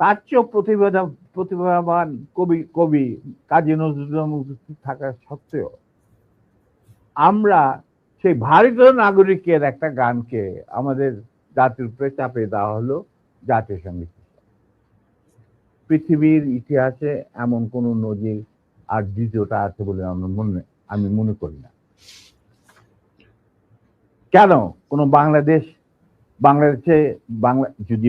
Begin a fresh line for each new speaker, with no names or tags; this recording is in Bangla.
তার চেয়েও প্রতিভা, প্রতিভাবান কবি কবি কাজী নজরুল থাকা সত্ত্বেও আমরা সেই ভারতীয় নাগরিকের একটা গানকে আমাদের জাতির উপরে চাপে দেওয়া হলো জাতীয় সংগীত পৃথিবীর ইতিহাসে এমন কোন নজির আর দ্বিতীয়টা আছে বলে আমার মনে, আমি মনে করি না। কেন? কোন বাংলাদেশ, বাংলাদেশে বাংলা, যদি